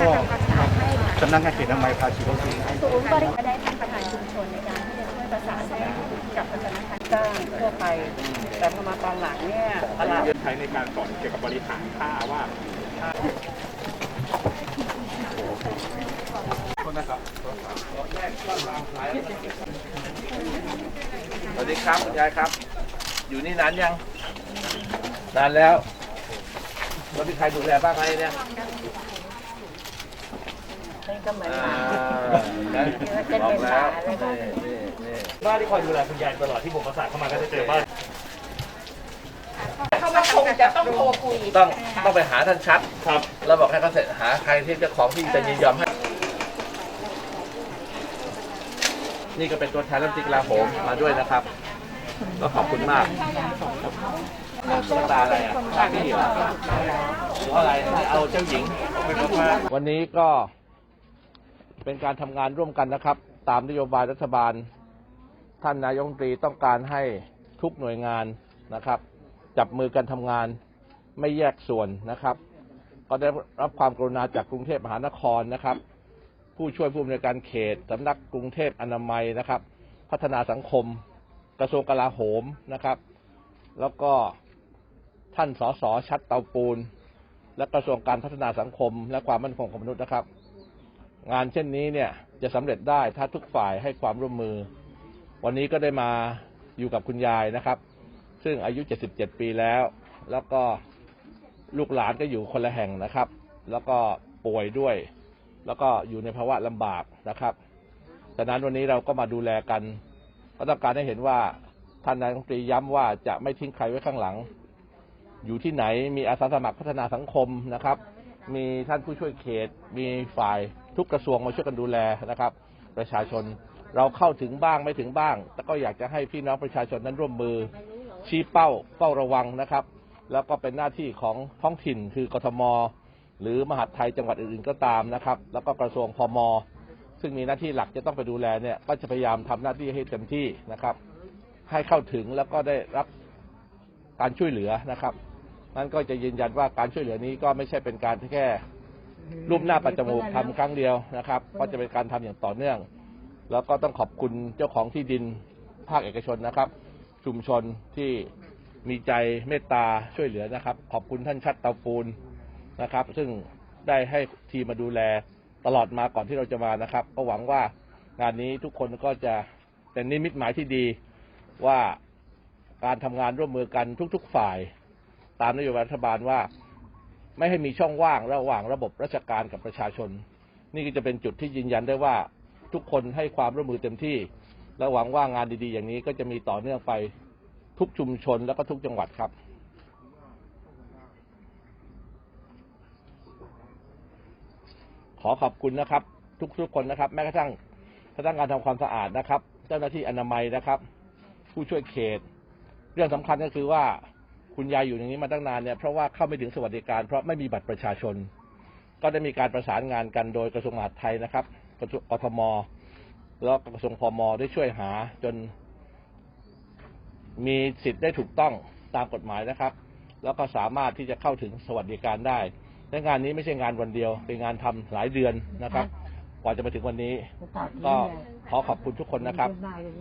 ก็สำนักงานเขตอนามัยภาชีวัคซีนศูนย์บริการได้ท่านประธานชุมชนในการที่จะช่วยประสานกับสถานการณ์จ้างทั่วไป แต่พอมาตอนหลังเนี่ยตลาดใช้ในการสอนเกี่ยวกับบริหารค่าว่า สวัสดีครับคุณยายครับ อยู่นี่นานยังนานแล้วแล้วมีใครดูแลบ้างไหมเนี่ยนี่ก็เหมือนอ่าหมานะบอกแล้วนี่นี่นี่บ้านที่คอยดูแลคุณยายตลอดที่ผมประสานเข้ามาก็จะเจอบ้านเขาก็คงจะต้องโทรคุยต้องต้องไปหาท่านชัดครับ แล้วบอกให้เขาเสร็จหาใครที่เจ้าของที่จะยินยอมให้ นี่ก็เป็นตัวแทนรัฐมนตรีกลาโหมมาด้วยนะครับก็ขอบคุณมากตุ๊กตาอะไรอะนี่เหรอหรืออะไรเอาเจ้าหญิงวันนี้ก็เป็นการทำงานร่วมกันนะครับ ตามนโยบายรัฐบาล ท่านนายกรัฐมนตรีต้องการให้ทุกหน่วยงานนะครับ จับมือกันทำงานไม่แยกส่วนนะครับ ก็ได้รับความกรุณาจากกรุงเทพมหานครนะครับ ผู้ช่วยผู้อำนวยการเขตสำนักกรุงเทพอนามัยนะครับ พัฒนาสังคม กระทรวงกลาโหมนะครับ แล้วก็ท่านสสชัดเตาปูน และกระทรวงการพัฒนาสังคม และความมั่นคงของมนุษย์นะครับ งานเช่นนี้เนี่ยจะสำเร็จได้ถ้าทุกฝ่ายให้ความร่วมมือ วันนี้ก็ได้มาอยู่กับคุณยายนะครับ ซึ่งอายุ 77 ปีแล้ว แล้วก็ลูกหลานก็อยู่คนละแห่งนะครับ แล้วก็ป่วยด้วย แล้วก็อยู่ในภาวะลำบากนะครับฉะนั้นวันนี้เราก็มาดูแลกันก็ต้องการให้เห็นว่าท่านนายกรัฐมนตรีย้ำว่าจะไม่ทิ้งใครไว้ข้างหลัง อยู่ที่ไหนมีอาสาสมัครพัฒนาสังคมนะครับ มีท่านผู้ช่วยเขต มีฝ่ายทุกกระทรวงมาช่วยกันดูแลนะครับ ประชาชนเราเข้าถึงบ้างไม่ถึงบ้าง แต่ก็อยากจะให้พี่น้องประชาชนนั้นร่วมมือ ชี้เป้าเฝ้าระวังนะครับ แล้วก็เป็นหน้าที่ของท้องถิ่นคือกทม หรือมหาดไทยจังหวัดอื่นๆก็ตามนะครับ แล้วก็กระทรวงพม ซึ่งมีหน้าที่หลักจะต้องไปดูแลเนี่ย ก็จะพยายามทำหน้าที่ให้เต็มที่นะครับ ให้เข้าถึงแล้วก็ได้รับการช่วยเหลือนะครับนั่นก็จะยืนยันว่าการช่วยเหลือนี้ก็ไม่ใช่เป็นการแค่รูปหน้าปัจจมูกทำครั้งเดียวนะครับ ก็จะเป็นการทำอย่างต่อเนื่อง แล้วก็ต้องขอบคุณเจ้าของที่ดินภาคเอกชนนะครับ ชุมชนที่มีใจเมตตาช่วยเหลือนะครับ ขอบคุณท่านชัดเตาปูน นะครับ ซึ่งได้ให้ทีมมาดูแลตลอดมาก่อนที่เราจะมานะครับ ก็หวังว่างานนี้ทุกคนก็จะเป็นนิมิตหมายที่ดีว่าการทำงานร่วมมือกันทุก ๆ ฝ่าย ตามนโยบายรัฐบาลว่าไม่ให้มีช่องว่างระหว่างระบบราชการกับประชาชน นี่ก็จะเป็นจุดที่ยืนยันได้ว่าทุกคนให้ความร่วมมือเต็มที่ และหวังว่างานดีๆ อย่างนี้ก็จะมีต่อเนื่องไปทุกชุมชนแล้วก็ทุกจังหวัดครับ ขอขอบคุณนะครับ ทุกๆคนนะครับ แม้กระทั่งพนักงานทำความสะอาดนะครับ เจ้าหน้าที่อนามัยนะครับ ผู้ช่วยเขต เรื่องสำคัญก็คือว่าคุณยายอยู่อย่างนี้มาตั้งนานเนี่ยเพราะว่าเข้าไม่ถึงสวัสดิการ เพราะไม่มีบัตรประชาชน ก็ได้มีการประสานงานกันโดยกระทรวงมหาดไทยนะครับกระทรวงกทมแล้วก็กระทรวงพมได้ช่วยหาจน มีสิทธิ์ได้ถูกต้องตามกฎหมายนะครับ แล้วก็สามารถที่จะเข้าถึงสวัสดิการได้ และงานนี้ไม่ใช่งานวันเดียว เป็นงานทำหลายเดือนนะครับ กว่าจะมาถึงวันนี้ ก็ขอขอบคุณทุกคนนะครับ